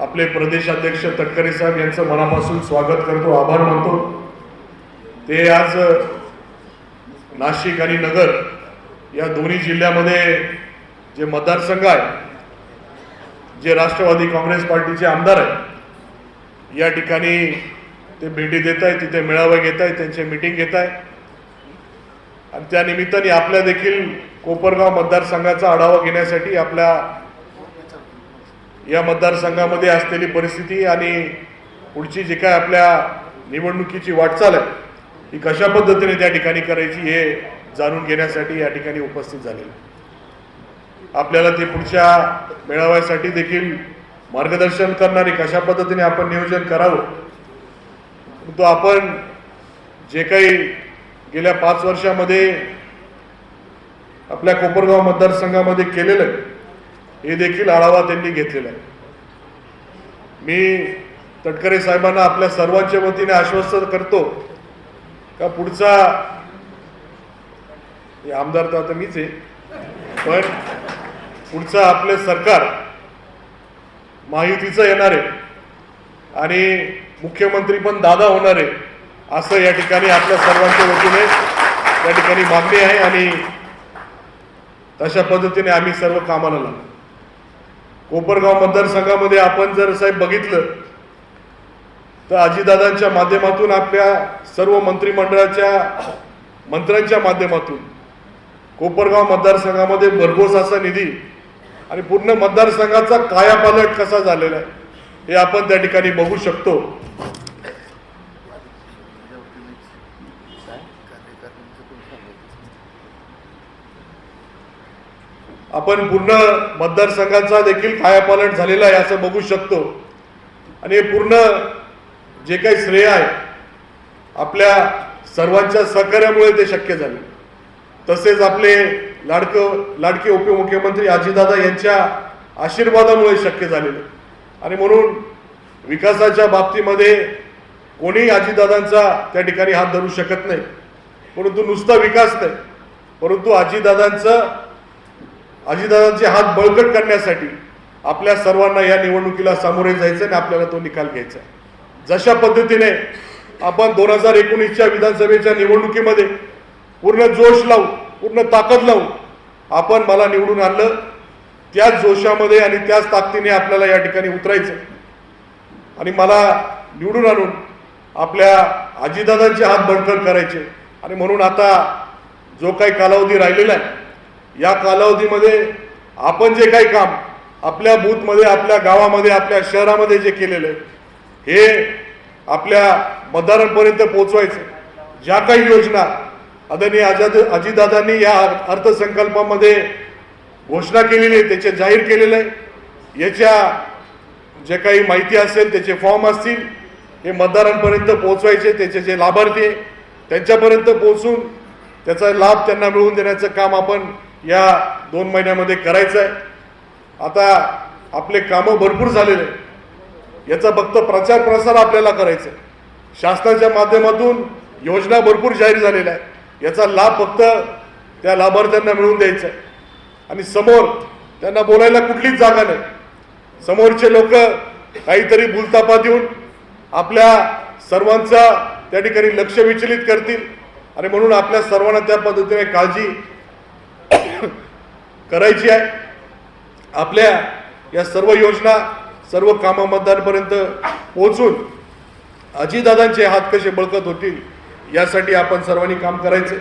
आपले प्रदेशाध्यक्ष तटकरे साहेब यांचं मनापासून स्वागत करतो आभार मानतो. ते आज नाशिक आणि नगर या दोन्ही जिल्ह्यामध्ये जे मतदारसंघ आहे जे राष्ट्रवादी काँग्रेस पार्टीचे आमदार आहेत या ठिकाणी ते भेटी देत आहे तिथे मेळावे घेत आहे त्यांची मिटिंग घेत आहे आणि त्या निमित्ताने आपल्या देखील कोपरगाव मतदारसंघाचा आढावा घेण्यासाठी आपल्या या मतदारसंघामध्ये असलेली परिस्थिती आणि पुढची जी काय आपल्या निवडणुकीची वाटचाल आहे ती कशा पद्धतीने त्या ठिकाणी करायची हे जाणून घेण्यासाठी या ठिकाणी उपस्थित झालेलं आपल्याला ते पुढच्या मेळाव्यासाठी देखील मार्गदर्शन करणारे कशा पद्धतीने आपण नियोजन करावं तो आपण जे काही गेल्या पाच वर्षामध्ये आपल्या कोपरगाव मतदारसंघामध्ये केलेलं आहे हे देखील आढावा त्यांनी घेतलेला आहे. मी तटकरे साहेबांना आपल्या सर्वांच्या वतीने आश्वस्त करतो का पुढचा हे आमदार तर आता मीच आहे. पण पुढचं आपले सरकार माहितीचं येणार आहे. आणि मुख्यमंत्री पण दादा होणार आहे असं या ठिकाणी आपल्या सर्वांच्या वतीने या ठिकाणी मागणी आहे आणि तशा पद्धतीने आम्ही सर्व कामाला लागलो. कोपरगाव मतदारसंघामध्ये आपण जर साहेब बघितलं तर अजितदादांच्या माध्यमातून आपल्या सर्व मंत्रिमंडळाच्या मंत्र्यांच्या माध्यमातून कोपरगाव मतदारसंघामध्ये भरघोस असा निधी आणि पूर्ण मतदारसंघाचा कायापालट कसा झालेला आहे हे आपण त्या ठिकाणी बघू शकतो. आपण पूर्ण मतदारसंघाचा देखील कायापालट झालेला आहे असं बघू शकतो. आणि हे पूर्ण जे काही श्रेय आहे आपल्या सर्वांच्या सहकार्यामुळे ते शक्य झाले. तसेच आपले लाडकं लाडके उपमुख्यमंत्री अजितदादा यांच्या आशीर्वादामुळे शक्य झालेले. आणि म्हणून विकासाच्या बाबतीमध्ये कोणीही अजितदादांचा त्या ठिकाणी हात धरू शकत नाही. परंतु नुसता विकास नाही. परंतु अजितदादांचं अजितदादांचे हात बळकट करण्यासाठी आपल्या सर्वांना या निवडणुकीला सामोरे जायचं आणि आपल्याला तो निकाल घ्यायचा आहे. जशा पद्धतीने आपण दोन हजार एकोणीसच्या विधानसभेच्या निवडणुकीमध्ये पूर्ण जोश लावून पूर्ण ताकद लावून आपण मला निवडून आणलं त्याच जोशामध्ये आणि त्याच ताकदीने आपल्याला या ठिकाणी उतरायचं आणि मला निवडून आणून आपल्या आजीदादांचे हात बळकट करायचे आणि म्हणून आता जो काही कालावधी राहिलेला आहे या कालावधीमध्ये आपण जे काही काम आपल्या बूथमध्ये आपल्या गावामध्ये आपल्या शहरामध्ये जे केलेलं आहे हे आपल्या मतदारांपर्यंत पोचवायचं ज्या काही योजना आदरणीय आजाद अजितदादांनी या अर्थसंकल्पामध्ये घोषणा केलेली आहे त्याचे जाहीर केलेलं आहे. याच्या जे काही माहिती असेल त्याचे फॉर्म असतील हे मतदारांपर्यंत पोहोचवायचे त्याचे जे लाभार्थी आहे त्यांच्यापर्यंत पोहोचून त्याचा लाभ त्यांना मिळवून देण्याचं काम आपण या दोन महिन्यामध्ये करायचं आहे आता आपले कामं भरपूर झालेले याचा फक्त प्रचार प्रसार आपल्याला करायचा आहे शासनाच्या माध्यमातून योजना भरपूर जाहीर झालेल्या आहे याचा लाभ फक्त त्या लाभार्थ्यांना मिळवून द्यायचा आहे आणि समोर त्यांना बोलायला कुठलीच जागा नाही. समोरचे लोक काहीतरी भूलतापा देऊन आपल्या सर्वांचा त्या ठिकाणी लक्ष विचलित करतील. आणि म्हणून आपल्या सर्वांना त्या पद्धतीने काळजी करायची आहे. आपल्या या सर्व योजना सर्व कामा मतदारपर्यंत पोहोचून अजितदादांचे हात कसे बळकत होतील यासाठी आपण सर्वांनी काम करायचे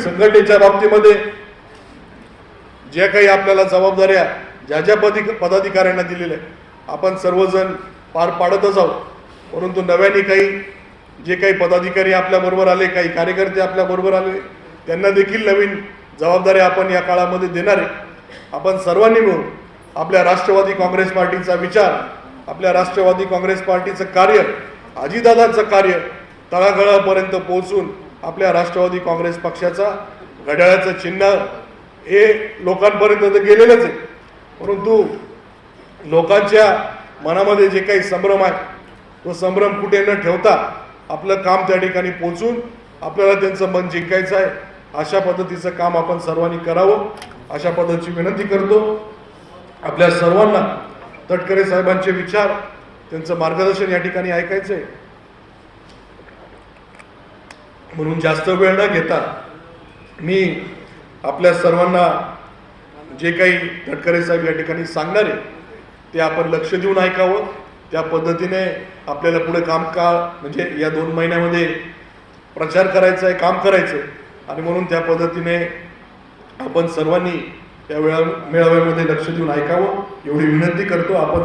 संघटनेच्या बाबतीमध्ये ज्या काही आपल्याला जबाबदाऱ्या ज्या ज्या पदी पदाधिकाऱ्यांना दिलेल्या आपण सर्वजण पार पाडतच आहोत. परंतु नव्याने काही जे काही पदाधिकारी आपल्याबरोबर आले काही कार्यकर्ते आपल्याबरोबर आले त्यांना देखील नवीन जबाबदाऱ्या आपण या काळामध्ये देणार आहे. आपण सर्वांनी मिळून आपल्या राष्ट्रवादी काँग्रेस पार्टीचा विचार आपल्या राष्ट्रवादी काँग्रेस पार्टीचं कार्य अजितदादांचं कार्य तळागळापर्यंत पोहोचून आपल्या राष्ट्रवादी काँग्रेस पक्षाचा घड्याळाचं चिन्ह हे लोकांपर्यंत तर गेलेलंच आहे. परंतु लोकांच्या मनामध्ये जे काही संभ्रम आहे तो संभ्रम कुठे न ठेवता आपलं काम त्या ठिकाणी पोचून आपल्याला त्यांचं मन जिंकायचं आहे. अशा पद्धतीचं काम आपण सर्वांनी करावं. अशा पद्धतीची विनंती करतो. आपल्या सर्वांना तटकरे साहेबांचे विचार त्यांचं मार्गदर्शन या ठिकाणी ऐकायचं आहे म्हणून जास्त वेळ न घेता मी आपल्या सर्वांना जे काही तटकरे साहेब या ठिकाणी सांगणार आहे ते आपण लक्ष देऊन ऐकावं. त्या पद्धतीने आपल्याला पुढे काम का म्हणजे या दोन महिन्यामध्ये प्रचार करायचा आहे काम करायचं आहे आणि म्हणून त्या पद्धतीने आपण सर्वांनी या वेळा मेळाव्यामध्ये लक्ष देऊन ऐकावं एवढी विनंती करतो. आपण